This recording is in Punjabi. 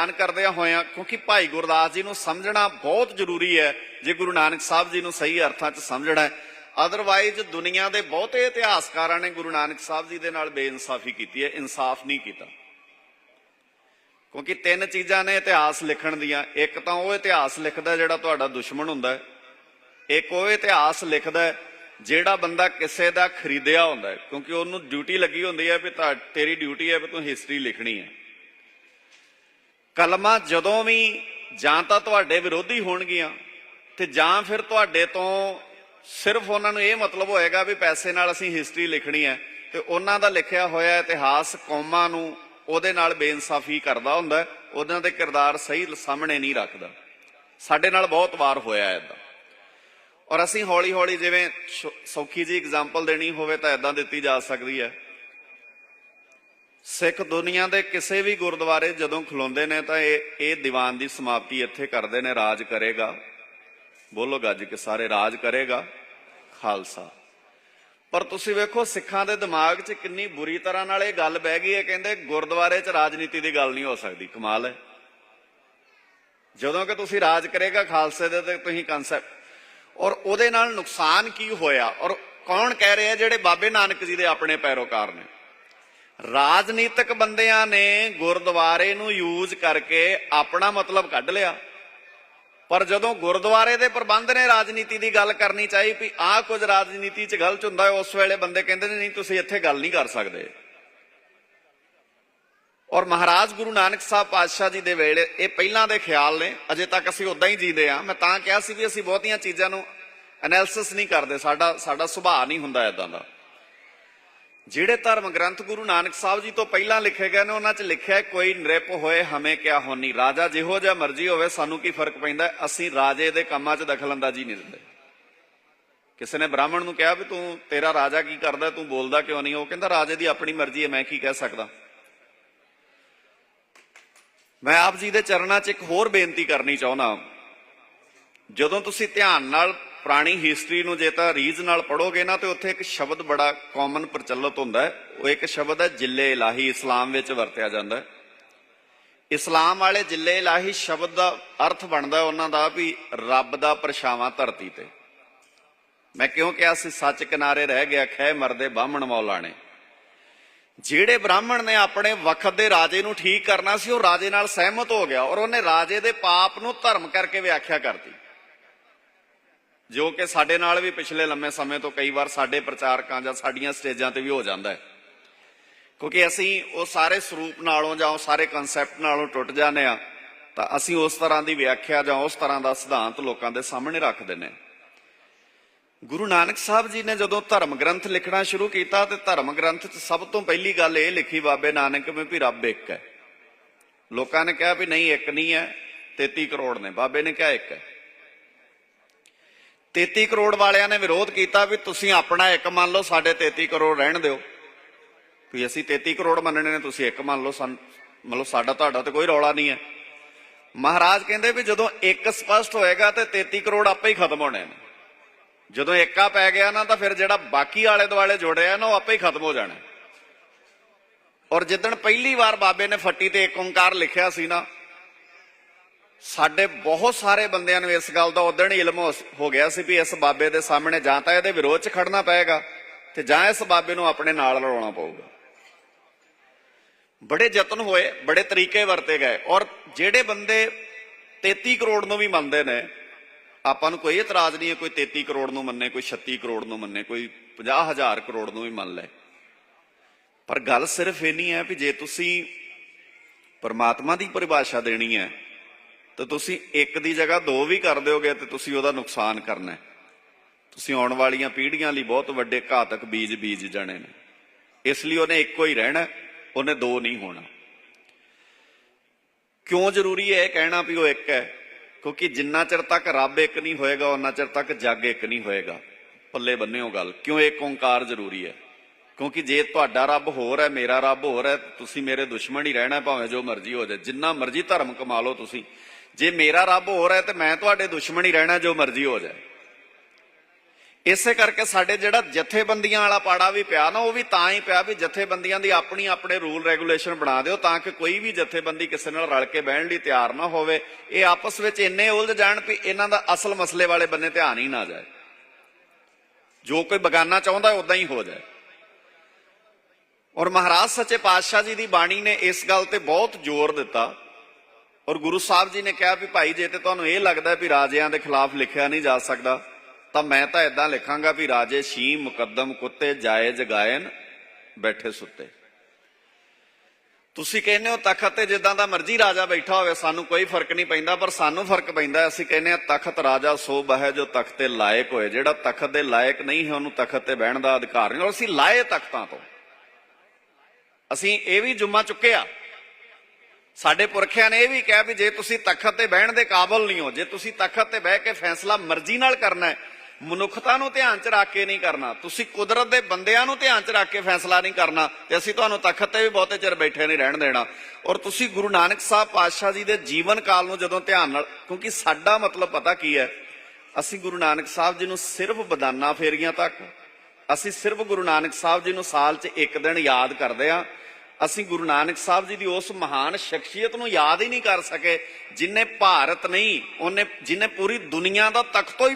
ਬਿਆਨ ਕਰਦਿਆਂ ਹੋਇਆਂ, ਕਿਉਂਕਿ ਭਾਈ ਗੁਰਦਾਸ ਜੀ ਨੂੰ ਸਮਝਣਾ ਬਹੁਤ ਜ਼ਰੂਰੀ ਹੈ, ਜੇ ਗੁਰੂ ਨਾਨਕ ਸਾਹਿਬ ਜੀ ਨੂੰ ਸਹੀ ਅਰਥਾਂ 'ਚ ਸਮਝਣਾ ਹੈ। ਅਦਰਵਾਈਜ਼ ਦੁਨੀਆ ਦੇ ਬਹੁਤੇ ਇਤਿਹਾਸਕਾਰਾਂ ਨੇ ਗੁਰੂ ਨਾਨਕ ਸਾਹਿਬ ਜੀ ਦੇ ਨਾਲ ਬੇਇਨਸਾਫੀ ਕੀਤੀ ਹੈ, ਇਨਸਾਫ ਨਹੀਂ ਕੀਤਾ। ਕਿਉਂਕਿ ਤਿੰਨ ਚੀਜ਼ਾਂ ਨੇ ਇਤਿਹਾਸ ਲਿਖਣ ਦੀਆਂ। ਇੱਕ ਤਾਂ ਉਹ ਇਤਿਹਾਸ ਲਿਖਦਾ ਜਿਹੜਾ ਤੁਹਾਡਾ ਦੁਸ਼ਮਣ ਹੁੰਦਾ ਹੈ। ਇੱਕ ਉਹ ਇਤਿਹਾਸ ਲਿਖਦਾ ਜਿਹੜਾ ਬੰਦਾ ਕਿਸੇ ਦਾ ਖਰੀਦਿਆ ਹੁੰਦਾ ਹੈ। ਕਿਉਂਕਿ ਉਹਨੂੰ ਡਿਊਟੀ ਲੱਗੀ ਹੁੰਦੀ ਹੈ ਵੀ ਤੁਹਾ- ਤੇਰੀ ਡਿਊਟੀ ਹੈ ਵੀ ਤੂੰ ਹਿਸਟਰੀ ਲਿਖਣੀ ਹੈ। ਕਲਮਾਂ ਜਦੋਂ ਵੀ ਜਾਂ ਤਾਂ ਤੁਹਾਡੇ ਵਿਰੋਧੀ ਹੋਣਗੀਆਂ ਤੇ ਜਾਂ ਫਿਰ ਤੁਹਾਡੇ ਤੋਂ ਸਿਰਫ ਉਹਨਾਂ ਨੂੰ ਇਹ ਮਤਲਬ ਹੋਏਗਾ ਵੀ ਪੈਸੇ ਨਾਲ ਅਸੀਂ ਹਿਸਟਰੀ ਲਿਖਣੀ ਹੈ ਤੇ ਉਹਨਾਂ ਦਾ ਲਿਖਿਆ ਹੋਇਆ ਇਤਿਹਾਸ ਕੌਮਾਂ ਨੂੰ ਉਹਦੇ ਨਾਲ ਬੇਇਨਸਾਫੀ ਕਰਦਾ ਹੁੰਦਾ, ਉਹਨਾਂ ਦੇ ਕਿਰਦਾਰ ਸਹੀ ਸਾਹਮਣੇ ਨਹੀਂ ਰੱਖਦਾ। ਸਾਡੇ ਨਾਲ ਬਹੁਤ ਵਾਰ ਹੋਇਆ ਇਦਾਂ ਔਰ ਅਸੀਂ ਹੌਲੀ ਹੌਲੀ ਜਿਵੇਂ ਸ਼ੌ- ਸੌਖੀ ਜੀ ਐਗਜ਼ਾਮਪਲ ਦੇਣੀ ਹੋਵੇ ਤਾਂ ਇਦਾਂ ਦਿੱਤੀ ਜਾ ਸਕਦੀ ਹੈ। ਸਿੱਖ ਦੁਨੀਆ ਦੇ ਕਿਸੇ ਵੀ ਗੁਰਦੁਆਰੇ ਜਦੋਂ ਖਲੋਂਦੇ ਨੇ ਤਾਂ ਇਹ ਇਹ ਦੀਵਾਨ ਦੀ ਸਮਾਪਤੀ ਇੱਥੇ ਕਰਦੇ ਨੇ, ਰਾਜ ਕਰੇਗਾ। ਬੋਲੋ ਗੱਜ ਕੇ ਸਾਰੇ, ਰਾਜ ਕਰੇਗਾ। ਖਾਲਸਾ। ਪਰ ਤੁਸੀਂ ਵੇਖੋ, ਸਿੱਖਾਂ ਦੇ ਦਿਮਾਗ 'ਚ ਕਿੰਨੀ ਬੁਰੀ ਤਰ੍ਹਾਂ ਨਾਲ ਇਹ ਗੱਲ ਬਹਿ ਗਈ ਹੈ, ਕਹਿੰਦੇ ਗੁਰਦੁਆਰੇ 'ਚ ਰਾਜਨੀਤੀ ਦੀ ਗੱਲ ਨਹੀਂ ਹੋ ਸਕਦੀ। ਕਮਾਲ ਹੈ। ਜਦੋਂ ਕਿ ਤੁਸੀਂ ਰਾਜ ਕਰੇਗਾ ਖਾਲਸੇ ਦੇ, ਤੇ ਤੁਸੀਂ ਕਨਸੈਪਟ ਔਰ ਉਹਦੇ ਨਾਲ ਨੁਕਸਾਨ ਕੀ ਹੋਇਆ? ਔਰ ਕੌਣ ਕਹਿ ਰਿਹਾ ਜਿਹੜੇ ਬਾਬੇ ਨਾਨਕ ਜੀ ਦੇ ਆਪਣੇ ਪੈਰੋਕਾਰ ਨੇ? ਰਾਜਨੀਤਿਕ ਬੰਦਿਆਂ ਨੇ ਗੁਰਦੁਆਰੇ ਨੂੰ ਯੂਜ਼ ਕਰਕੇ ਆਪਣਾ ਮਤਲਬ ਕੱਢ ਲਿਆ। ਪਰ ਜਦੋਂ ਗੁਰਦੁਆਰੇ ਦੇ ਪ੍ਰਬੰਧ ਨੇ ਰਾਜਨੀਤੀ ਦੀ ਗੱਲ ਕਰਨੀ ਚਾਹੀ ਵੀ ਆਹ ਕੁਝ ਰਾਜਨੀਤੀ 'ਚ ਗਲਤ ਹੁੰਦਾ, ਉਸ ਵੇਲੇ ਬੰਦੇ ਕਹਿੰਦੇ ਨੇ, ਨਹੀਂ, ਤੁਸੀਂ ਇੱਥੇ ਗੱਲ ਨਹੀਂ ਕਰ ਸਕਦੇ। ਔਰ ਮਹਾਰਾਜ ਗੁਰੂ ਨਾਨਕ ਸਾਹਿਬ ਪਾਤਸ਼ਾਹ ਜੀ ਦੇ ਵੇਲੇ ਇਹ ਪਹਿਲਾਂ ਦੇ ਖਿਆਲ ਨੇ, ਅਜੇ ਤੱਕ ਅਸੀਂ ਉਦਾਂ ਹੀ ਜੀਦੇ ਆ ਮੈਂ ਤਾਂ ਕਿਹਾ ਸੀ ਵੀ ਅਸੀਂ ਬਹੁਤੀਆਂ ਚੀਜ਼ਾਂ ਨੂੰ ਐਨਾਲਿਸਿਸ ਨਹੀਂ ਕਰਦੇ, ਸਾਡਾ ਸਾਡਾ ਸੁਭਾਅ ਨਹੀਂ ਹੁੰਦਾ ਇਦਾਂ ਦਾ। ਜਿਹੜੇ ਧਰਮ ਗ੍ਰੰਥ ਗੁਰੂ ਨਾਨਕ ਸਾਹਿਬ ਜੀ ਤੋਂ ਪਹਿਲਾਂ ਲਿਖੇ ਗਏ ਨੇ, ਉਹਨਾਂ 'ਚ ਲਿਖਿਆ ਕੋਈ ਨ੍ਰਿਪ ਹੋਏ, ਹਮੇ ਕਿਆ ਹੋਣੀ ਰਾਜਾ ਜਿਹੋ ਜਿਹਾ ਮਰਜ਼ੀ ਹੋਵੇ, ਸਾਨੂੰ ਕੀ ਫ਼ਰਕ ਪੈਂਦਾ? ਅਸੀਂ ਰਾਜੇ ਦੇ ਕੰਮਾਂ 'ਚ ਦਖਲ ਅੰਦਾਜ਼ੀ ਨਹੀਂ ਦਿੰਦੇ। ਕਿਸੇ ਨੇ ਬ੍ਰਾਹਮਣ ਨੂੰ ਕਿਹਾ ਵੀ ਤੂੰ, ਤੇਰਾ ਰਾਜਾ ਕੀ ਕਰਦਾ? ਤੂੰ ਬੋਲਦਾ ਕਿਉਂ ਨਹੀਂ? ਉਹ ਕਹਿੰਦਾ, ਰਾਜੇ ਦੀ ਆਪਣੀ ਮਰਜ਼ੀ ਹੈ, ਮੈਂ ਕੀ ਕਹਿ ਸਕਦਾ? ਮੈਂ ਆਪ ਜੀ ਦੇ ਚਰਨਾਂ 'ਚ ਇੱਕ ਹੋਰ ਬੇਨਤੀ ਕਰਨੀ ਚਾਹੁੰਦਾ ਜਦੋਂ ਤੁਸੀਂ ਧਿਆਨ ਨਾਲ ਪੁਰਾਣੀ ਹਿਸਟਰੀ ਨੂੰ ਜੇ ਤਾਂ ਰੀਜ਼ ਨਾਲ ਪੜੋਗੇ ਨਾ, ਤੇ ਉੱਥੇ ਇੱਕ ਸ਼ਬਦ ਬੜਾ ਕਾਮਨ ਪ੍ਰਚਲਿਤ ਹੁੰਦਾ ਹੈ। ਉਹ ਇੱਕ ਸ਼ਬਦ ਹੈ ਜਿੱਲੇ ਇਲਾਹੀ, ਇਸਲਾਮ ਵਿੱਚ ਵਰਤਿਆ ਜਾਂਦਾ ਹੈ। ਇਸਲਾਮ ਵਾਲੇ ਜਿੱਲੇ ਇਲਾਹੀ ਸ਼ਬਦ ਦਾ ਅਰਥ ਬਣਦਾ ਉਹਨਾਂ ਦਾ ਵੀ ਰੱਬ ਦਾ ਪਰਛਾਵਾਂ ਧਰਤੀ ਤੇ। ਮੈਂ ਕਿਉਂ ਕਿਹਾ ਸੀ, ਸੱਚ ਕਿਨਾਰੇ ਰਹਿ ਗਿਆ ਖੈ ਮਰਦੇ ਬਾਹਮਣ ਮੌਲਾ ਨੇ। ਜਿਹੜੇ ਬ੍ਰਾਹਮਣ ਨੇ ਆਪਣੇ ਵਕਤ ਦੇ ਰਾਜੇ ਨੂੰ ਠੀਕ ਕਰਨਾ ਸੀ, ਉਹ ਰਾਜੇ ਨਾਲ ਸਹਿਮਤ ਹੋ ਗਿਆ ਔਰ ਉਹਨੇ ਰਾਜੇ ਦੇ ਪਾਪ ਨੂੰ ਧਰਮ ਕਰਕੇ ਵਿਆਖਿਆ ਕਰਤੀ। ਜੋ ਕਿ ਸਾਡੇ ਨਾਲ ਵੀ ਪਿਛਲੇ ਲੰਮੇ ਸਮੇਂ ਤੋਂ ਕਈ ਵਾਰ ਸਾਡੇ ਪ੍ਰਚਾਰਕਾਂ ਜਾਂ ਸਾਡੀਆਂ ਸਟੇਜਾਂ ਤੇ ਵੀ ਹੋ ਜਾਂਦਾ ਹੈ। ਕਿਉਂਕਿ ਅਸੀਂ ਉਹ ਸਾਰੇ ਸਰੂਪ ਨਾਲੋਂ ਜਾਂ ਉਹ ਸਾਰੇ ਕਨਸੈਪਟ ਨਾਲੋਂ ਟੁੱਟ ਜਾਂਦੇ ਆ ਤਾਂ ਅਸੀਂ ਉਸ ਤਰ੍ਹਾਂ ਦੀ ਵਿਆਖਿਆ ਜਾਂ ਉਸ ਤਰ੍ਹਾਂ ਦਾ ਸਿਧਾਂਤ ਲੋਕਾਂ ਦੇ ਸਾਹਮਣੇ ਰੱਖ ਦਿੰਦੇ ਗੁਰੂ ਨਾਨਕ ਸਾਹਿਬ ਜੀ ਨੇ ਜਦੋਂ ਧਰਮ ਗ੍ਰੰਥ ਲਿਖਣਾ ਸ਼ੁਰੂ ਕੀਤਾ ਤੇ ਧਰਮ ਗ੍ਰੰਥ 'ਚ ਸਭ ਤੋਂ ਪਹਿਲੀ ਗੱਲ ਇਹ ਲਿਖੀ, ਬਾਬੇ ਨਾਨਕ ਨੇ ਵੀ ਰੱਬ ਇੱਕ ਹੈ। ਲੋਕਾਂ ਨੇ ਕਿਹਾ ਵੀ ਨਹੀਂ, ਇੱਕ ਨਹੀਂ ਹੈ 33 ਕਰੋੜ ਨੇ। ਬਾਬੇ ਨੇ ਕਿਹਾ ਇੱਕ ਹੈ। 33 ਕਰੋੜ ਵਾਲਿਆਂ ਨੇ ਵਿਰੋਧ ਕੀਤਾ ਵੀ ਤੁਸੀਂ ਆਪਣਾ ਇੱਕ ਮੰਨ ਲਓ, ਸਾਡੇ 33 ਕਰੋੜ ਰਹਿਣ ਦਿਓ। ਵੀ ਅਸੀਂ 33 ਕਰੋੜ ਮੰਨਣੇ ਨੇ, ਤੁਸੀਂ ਇੱਕ ਮੰਨ ਲਓ ਸਨ ਮੰਨ ਲਓ ਸਾਡਾ ਤੁਹਾਡਾ ਤੇ ਕੋਈ ਰੌਲਾ ਨਹੀਂ ਹੈ। ਮਹਾਰਾਜ ਕਹਿੰਦੇ ਵੀ ਜਦੋਂ ਇੱਕ ਸਪਸ਼ਟ ਹੋਏਗਾ ਤੇ 33 ਕਰੋੜ ਆਪੇ ਹੀ ਖਤਮ ਹੋਣੇ ਨੇ। ਜਦੋਂ ਏਕਾ ਪੈ ਗਿਆ ਨਾ, ਤਾਂ ਫਿਰ ਜਿਹੜਾ ਬਾਕੀ ਆਲੇ ਦੁਆਲੇ ਜੁੜਿਆ ਨਾ, ਉਹ ਆਪੇ ਹੀ ਖਤਮ ਹੋ ਜਾਣਾ। ਔਰ ਜਿੱਦਣ ਪਹਿਲੀ ਵਾਰ ਬਾਬੇ ਨੇ ਫੱਟੀ ਤੇ ਏਕ ਓੰਕਾਰ ਲਿਖਿਆ ਸੀ ਨਾ ਸਾਡੇ ਬਹੁਤ ਸਾਰੇ ਬੰਦਿਆਂ ਨੂੰ ਇਸ ਗੱਲ ਦਾ ਉਦਣ ਹੀ ਇਲਮ ਹੋ- ਗਿਆ ਸੀ ਵੀ ਇਸ ਬਾਬੇ ਦੇ ਸਾਹਮਣੇ ਜਾਂ ਤਾਂ ਇਹਦੇ ਵਿਰੋਧ 'ਚ ਖੜਨਾ ਪਏਗਾ ਤੇ ਜਾਂ ਇਸ ਬਾਬੇ ਨੂੰ ਆਪਣੇ ਨਾਲ ਲੜਾਉਣਾ ਪਊਗਾ। ਬੜੇ ਯਤਨ ਹੋਏ, ਬੜੇ ਤਰੀਕੇ ਵਰਤੇ ਗਏ ਔਰ ਜਿਹੜੇ ਬੰਦੇ 33 ਕਰੋੜ ਨੂੰ ਵੀ ਮੰਨਦੇ ਨੇ, ਆਪਾਂ ਨੂੰ ਕੋਈ ਇਤਰਾਜ਼ ਨਹੀਂ ਹੈ ਕੋਈ 33 ਕਰੋੜ ਨੂੰ ਮੰਨੇ, ਕੋਈ 36 ਕਰੋੜ ਨੂੰ ਮੰਨੇ, ਕੋਈ 50000 ਕਰੋੜ ਨੂੰ ਵੀ ਮੰਨ ਲੈ। ਪਰ ਗੱਲ ਸਿਰਫ ਇਹ ਨਹੀਂ ਹੈ ਵੀ ਜੇ ਤੁਸੀਂ ਪਰਮਾਤਮਾ ਦੀ ਪਰਿਭਾਸ਼ਾ ਦੇਣੀ ਹੈ ਤੇ ਤੁਸੀਂ ਇੱਕ ਦੀ ਜਗ੍ਹਾ ਦੋ ਵੀ ਕਰ ਦਿਓਗੇ ਤੇ ਤੁਸੀਂ ਉਹਦਾ ਨੁਕਸਾਨ ਕਰਨਾ ਹੈ। ਤੁਸੀਂ ਆਉਣ ਵਾਲੀਆਂ ਪੀੜ੍ਹੀਆਂ ਲਈ ਬਹੁਤ ਵੱਡੇ ਘਾਤਕ ਬੀਜ ਬੀਜ ਜਾਣੇ ਨੇ। ਇਸ ਲਈ ਉਹਨੇ ਇੱਕੋ ਹੀ ਰਹਿਣਾ ਉਹਨੇ ਦੋ ਨਹੀਂ ਹੋਣਾ। ਕਿਉਂ ਜ਼ਰੂਰੀ ਹੈ ਇਹ ਕਹਿਣਾ ਵੀ ਉਹ ਇੱਕ ਹੈ? ਕਿਉਂਕਿ ਜਿੰਨਾ ਚਿਰ ਤੱਕ ਰੱਬ ਇੱਕ ਨਹੀਂ ਹੋਏਗਾ ਉਹਨਾਂ ਚਿਰ ਤੱਕ ਜੱਗ ਇੱਕ ਨਹੀਂ ਹੋਏਗਾ। ਪੱਲੇ ਬੰਨਿਓ ਗੱਲ, ਕਿਉਂ ਇੱਕ ਓੰਕਾਰ ਜ਼ਰੂਰੀ ਹੈ? ਕਿਉਂਕਿ ਜੇ ਤੁਹਾਡਾ ਰੱਬ ਹੋਰ ਹੈ, ਮੇਰਾ ਰੱਬ ਹੋਰ ਹੈ, ਤੁਸੀਂ ਮੇਰੇ ਦੁਸ਼ਮਣ ਹੀ ਰਹਿਣਾ ਭਾਵੇਂ ਜੋ ਮਰਜ਼ੀ ਹੋ ਜਾਏ। ਜਿੰਨਾ ਮਰਜ਼ੀ ਧਰਮ ਕਮਾ ਲਓ ਤੁਸੀਂ ਜੇ ਮੇਰਾ ਰੱਬ ਹੋਰ ਹੈ ਤੇ ਮੈਂ ਤੁਹਾਡੇ ਦੁਸ਼ਮਣ ਹੀ ਰਹਿਣਾ ਜੋ ਮਰਜ਼ੀ ਹੋ ਜਾਏ। ਇਸੇ ਕਰਕੇ ਸਾਡੇ ਜਿਹੜਾ ਜਥੇਬੰਦੀਆਂ ਵਾਲਾ ਪਾੜਾ ਵੀ ਪਿਆ ਨਾ, ਉਹ ਵੀ ਤਾਂ ਹੀ ਪਿਆ ਵੀ ਜਥੇਬੰਦੀਆਂ ਦੀ ਆਪਣੀ ਆਪਣੇ ਰੂਲ ਰੈਗੂਲੇਸ਼ਨ ਬਣਾ ਦਿਓ ਤਾਂ ਕਿ ਕੋਈ ਵੀ ਜਥੇਬੰਦੀ ਕਿਸੇ ਨਾਲ ਰਲ ਕੇ ਬਹਿਣ ਲਈ ਤਿਆਰ ਨਾ ਹੋਵੇ। ਇਹ ਆਪਸ ਵਿੱਚ ਇੰਨੇ ਉਲਝ ਜਾਣ ਵੀ ਇਹਨਾਂ ਦਾ ਅਸਲ ਮਸਲੇ ਵਾਲੇ ਬੰਨੇ ਧਿਆਨ ਹੀ ਨਾ ਜਾਏ। ਜੋ ਕੋਈ ਬਗਾਨਾ ਚਾਹੁੰਦਾ ਉਦਾਂ ਹੀ ਹੋ ਜਾਏ। ਔਰ ਮਹਾਰਾਜ ਸੱਚੇ ਪਾਤਸ਼ਾਹ ਜੀ ਦੀ ਬਾਣੀ ਨੇ ਇਸ ਗੱਲ ਤੇ ਬਹੁਤ ਜ਼ੋਰ ਦਿੱਤਾ ਔਰ ਗੁਰੂ ਸਾਹਿਬ ਜੀ ਨੇ ਕਿਹਾ ਵੀ ਭਾਈ, ਜੇ ਤੇ ਤੁਹਾਨੂੰ ਇਹ ਲੱਗਦਾ ਵੀ ਰਾਜਿਆਂ ਦੇ ਖਿਲਾਫ ਲਿਖਿਆ ਨਹੀਂ ਜਾ ਸਕਦਾ, ਤਾਂ ਮੈਂ ਤਾਂ ਇਦਾਂ ਲਿਖਾਂਗਾ ਵੀ ਰਾਜੇ ਸ਼ੀ ਮੁਕੱਦਮ ਕੁੱਤੇ ਜਾਏ ਗਾਇਨ, ਬੈਠੇ ਸੁੱਤੇ। ਤੁਸੀਂ ਕਹਿੰਦੇ ਹੋ ਤਖਤ ਤੇ ਜਿੱਦਾਂ ਦਾ ਮਰਜ਼ੀ ਰਾਜਾ ਬੈਠਾ ਹੋਵੇ, ਸਾਨੂੰ ਕੋਈ ਫ਼ਰਕ ਨਹੀਂ ਪੈਂਦਾ, ਪਰ ਸਾਨੂੰ ਫ਼ਰਕ ਪੈਂਦਾ ਅਸੀਂ ਕਹਿੰਦੇ ਆ ਤਖਤ ਰਾਜਾ ਸੋਭ ਹੈ ਜੋ ਤਖਤ ਤੇ ਲਾਇਕ ਹੋਏ। ਜਿਹੜਾ ਤਖਤ ਦੇ ਲਾਇਕ ਨਹੀਂ ਹੈ, ਉਹਨੂੰ ਤਖਤ ਤੇ ਬਹਿਣ ਦਾ ਅਧਿਕਾਰ ਨਹੀਂ। ਔਰ ਅਸੀਂ ਲਾਏ ਤਖਤਾਂ ਤੋਂ। ਅਸੀਂ ਇਹ ਵੀ ਜੁਮਾ ਚੁੱਕਿਆ। ਸਾਡੇ ਪੁਰਖਿਆਂ ਨੇ ਇਹ ਵੀ ਕਿਹਾ ਵੀ ਜੇ ਤੁਸੀਂ ਤਖਤ ਤੇ ਬਹਿਣ ਦੇ ਕਾਬਲ ਨਹੀਂ ਹੋ, ਜੇ ਤੁਸੀਂ ਤਖਤ ਤੇ ਬਹਿ ਕੇ ਫੈਸਲਾ ਮਰਜ਼ੀ ਨਾਲ ਕਰਨਾ ਹੈ, ਮਨੁੱਖਤਾ ਨੂੰ ਧਿਆਨ ਚ ਰੱਖ ਕੇ ਨਹੀਂ ਕਰਨਾ, ਤੁਸੀਂ ਕੁਦਰਤ ਦੇ ਬੰਦਿਆਂ ਨੂੰ ਧਿਆਨ ਚ ਰੱਖ ਕੇ ਫੈਸਲਾ ਨਹੀਂ ਕਰਨਾ, ਤੇ ਅਸੀਂ ਤੁਹਾਨੂੰ ਤਖਤ ਤੇ ਵੀ ਬਹੁਤੇ ਚਿਰ ਬੈਠੇ ਨਹੀਂ ਰਹਿਣ ਦੇਣਾ। ਔਰ ਤੁਸੀਂ ਗੁਰੂ ਨਾਨਕ ਸਾਹਿਬ ਪਾਤਸ਼ਾਹ ਜੀ ਦੇ ਜੀਵਨ ਕਾਲ ਨੂੰ ਜਦੋਂ ਧਿਆਨ ਨਾਲ, ਕਿਉਂਕਿ ਸਾਡਾ ਮਤਲਬ ਪਤਾ ਕੀ ਹੈ, ਅਸੀਂ ਗੁਰੂ ਨਾਨਕ ਸਾਹਿਬ ਜੀ ਨੂੰ ਸਿਰਫ ਬਦਾਨਾ ਫੇਰੀਆਂ ਤੱਕ, ਅਸੀਂ ਸਿਰਫ ਗੁਰੂ ਨਾਨਕ ਸਾਹਿਬ ਜੀ ਨੂੰ ਸਾਲ 'ਚ ਇੱਕ ਦਿਨ ਯਾਦ ਕਰਦੇ ਆ ਅਸੀਂ ਗੁਰੂ ਨਾਨਕ ਸਾਹਿਬ ਜੀ ਦੀ ਉਸ ਮਹਾਨ ਸ਼ਖਸੀਅਤ ਨੂੰ ਯਾਦ ਹੀ ਨਹੀਂ ਕਰ ਸਕੇ, ਜਿਨੇ ਭਾਰਤ ਨਹੀਂ, ਉਹਨੇ, ਜਿਨੇ ਪੂਰੀ ਦੁਨੀਆ ਦਾ ਤਖਤੋਂ ਹੀ